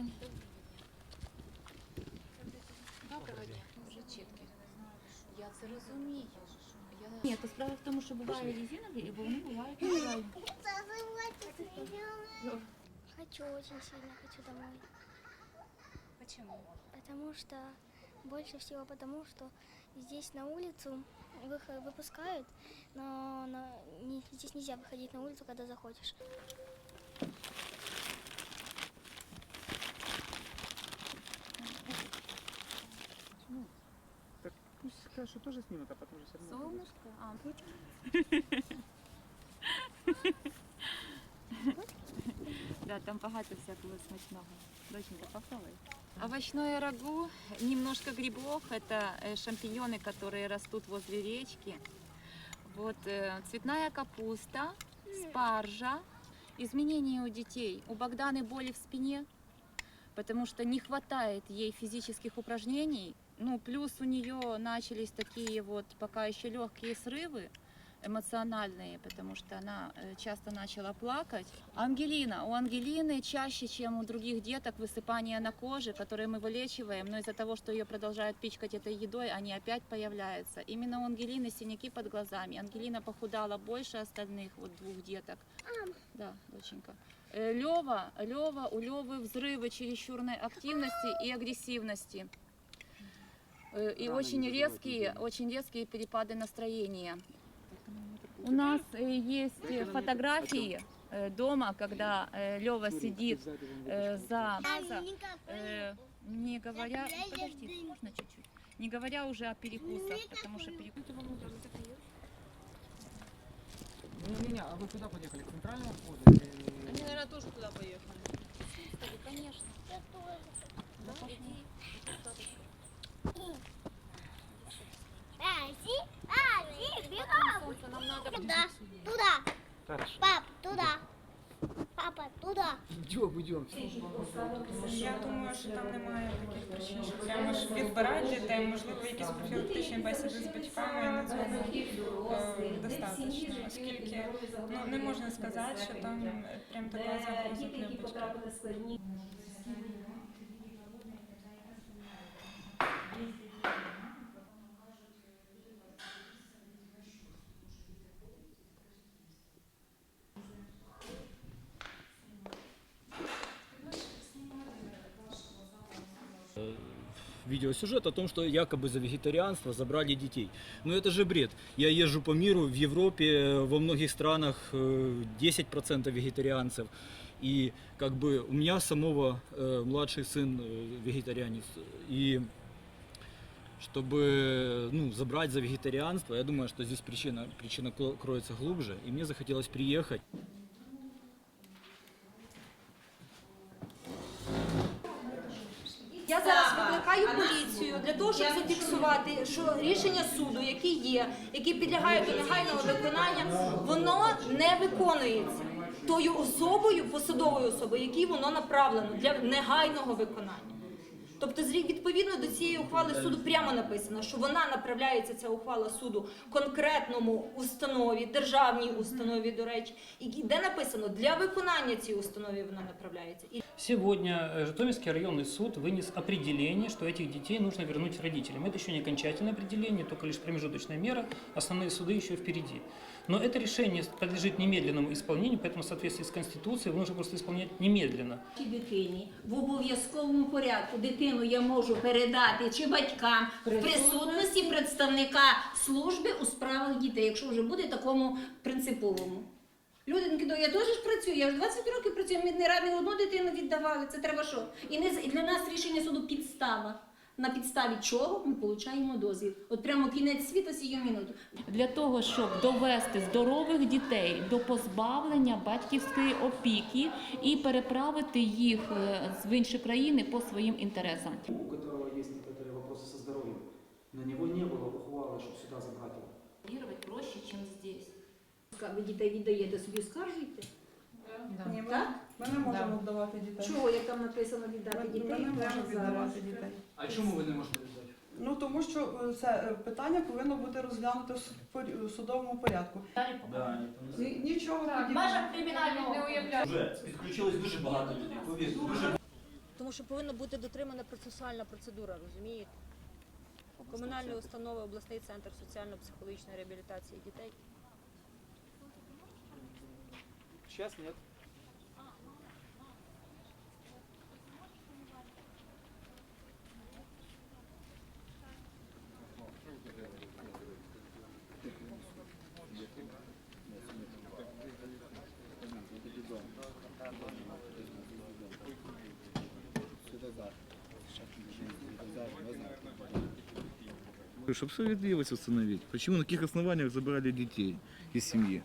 день. Доброго дня. Вже чіткі. Я це розумію. Я... Ні, то справа в тому, що буває резинові, бо вони бувають натуральні. Хочу, очень сильно хочу домой. Почему? Потому что, больше всего потому, что здесь на улицу вых- выпускают, но на- не- здесь нельзя выходить на улицу, когда захочешь. Так пусть что тоже снимут, а потом же все равно. Солнышко? А, Да, там багато всякого смачного. Доченька, попробуй. Овощное рагу, немножко грибов. Это э, шампиньоны, которые растут возле речки. Вот э, цветная капуста, спаржа. Изменения у детей. У Богданы боли в спине, потому что не хватает ей физических упражнений. Ну, плюс у нее начались такие вот пока еще легкие срывы эмоциональные, потому что она э, часто начала плакать. Ангелина. У Ангелины чаще, чем у других деток, высыпания на коже, которые мы вылечиваем, но из-за того, что ее продолжают пичкать этой едой, они опять появляются. Именно у Ангелины синяки под глазами. Ангелина похудала больше остальных вот двух деток. Да, доченька. Э, Лева, Лева, у Левы взрывы чересчурной активности и агрессивности. Э, И Рано очень резкие, очень резкие перепады настроения. У нас э, есть э, фотографии э, дома, когда Лева сидит за не говоря, подожди, можно чуть-чуть, не говоря уже о перекусах, потому что перекус Не-не-не, а вы куда поехали? К центральному входу? Они, наверное, тоже туда поехали. конечно. Да, иди. Аси, Аси, бегом! Солнце, нам надо Туда, туда, Хорошо. пап, туда. Папа, туда. Идем, идем. Я думаю, що там немає таких причин, що прямо ж відбирають дітей, можливо, якісь профілактичні бесіди з батьками на цьому е, достатньо, оскільки ну, не можна сказати, що там прям така загроза для батьків. видеосюжет о том, что якобы за вегетарианство забрали детей. Но это же бред. Я езжу по миру, в Европе, э, во многих странах э, 10% вегетарианцев. И как бы у меня самого э, младший сын э, вегетарианец. И чтобы ну, забрать за вегетарианство, я думаю, что здесь причина, причина кро- кроется глубже. И мне захотелось приехать. Поліцію для того, щоб зафіксувати, що рішення суду, які є, які підлягають до негайного виконання, воно не виконується тою особою, посадовою особою, якій воно направлено для негайного виконання. Тобто, зрі- відповідно до цієї ухвали суду прямо написано, що вона направляється ця ухвала суду конкретному установі, державній установі, до речі, і де написано для виконання цієї установи вона направляється. І Сегодня э, Житомирский районный суд вынес определение, что этих детей нужно вернуть родителям. Это еще не окончательное определение, только лишь промежуточная мера. Основные суды еще впереди. Но это решение подлежит немедленному исполнению, поэтому в соответствии с Конституцией его нужно просто исполнять немедленно. Цій дитині в обов'язковому порядку дитину я можу передати чи батькам в присутності представника служби у справах дітей, якщо вже буде такому принциповому. Люди, ну я теж ж працюю, я вже 20 років працюю, ми не ради одну дитину віддавали. Це треба що? І не і для нас рішення суду підстава На підставі чого ми отримуємо дозвіл. От прямо кінець світу сію минуту. для того, щоб довести здорових дітей до позбавлення батьківської опіки і переправити їх е, в інші країни по своїм інтересам. у которого есть некоторые вопросы со здоровьем. На него не было ухвалы, чтобы сюда забрать его. проще, ніж здесь. Ви дітей віддаєте собі, скаржуйте. Ні, ми, Так? ми не можемо віддавати дітей. Чого, як там написано віддати Ми, ми дітей не можемо зараз? віддавати дітей. А чему вы не можете взять? Ну тому що е, це е, питання повинно бути розглянуто в суд- судовому порядку. Да, Ні- Нічого Так, подібного. межах кримінального Вже підключилось дуже багато людей. Повірте, дуже тому Тому що повинна бути дотримана процесуальна процедура, розумієте? Комунальної установи, обласний центр соціально-психологічної реабілітації дітей. Сейчас нет. Чтобы справедливость установить. Почему, на каких основаниях забирали детей из семьи?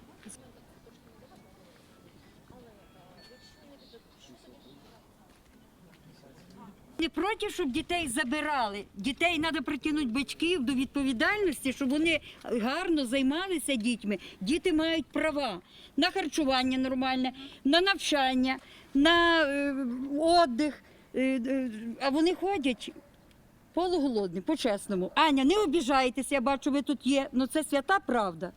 Не проти, щоб дітей забирали. Дітей треба притягнути батьків до відповідальності, щоб вони гарно займалися дітьми. Діти мають права на харчування нормальне, на навчання, на е, віддих. Е, е, а вони ходять полуголодні, по-чесному. Аня, не обіжайтеся, я бачу, ви тут є. Ну це свята правда.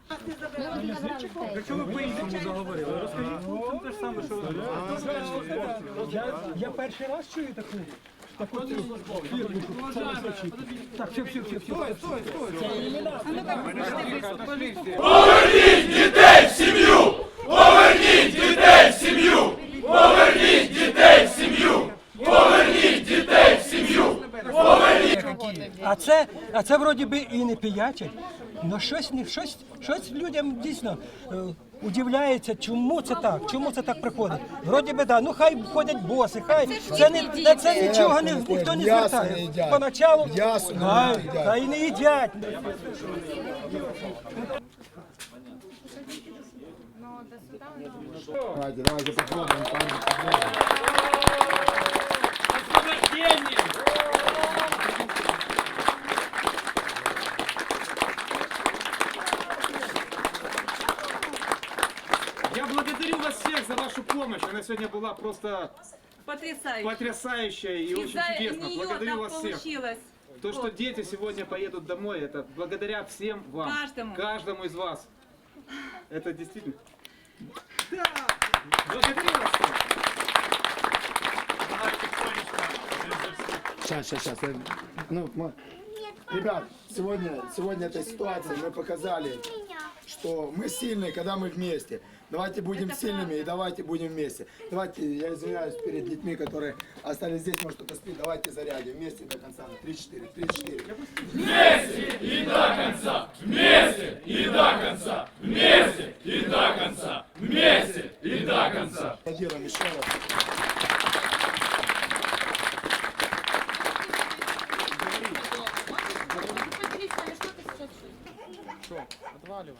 Розкажіть, Я перший раз чую таку. Фірму, що Так, все, все, все, все. Стой, стой, стой. А а це вроді би і не пияче. Ну щось, не- щось, щось людям дійсно е, удивляється, чому це так, чому це так приходить. Вроді би да, ну хай ходять боси, хай це не на це нічого не ніхто не звертає. Поначалу хай, хай не їдять. Давайте, давайте попробуем. Помощь. Она сегодня была просто Потрясающе. потрясающая и очень Из-за чудесно. Благодарю вас всех. получилось. То, что дети сегодня поедут домой, это благодаря всем вам. Каждому. Каждому из вас. Это действительно. Да! Благодарю вас. Сейчас, сейчас, сейчас. я- Ну, мы- Ребят, сегодня, сегодня этой ситуации мы показали, что мы сильные, когда мы вместе. Давайте будем Это сильными правда. и давайте будем вместе. Давайте, я извиняюсь перед детьми, которые остались здесь, может кто-то спит. Давайте зарядим вместе до конца. Три-четыре, три-четыре. Вместе и до конца! Вместе и до конца! Вместе и до конца! Вместе и до конца! Аплодируем еще раз. Что, отваливаем?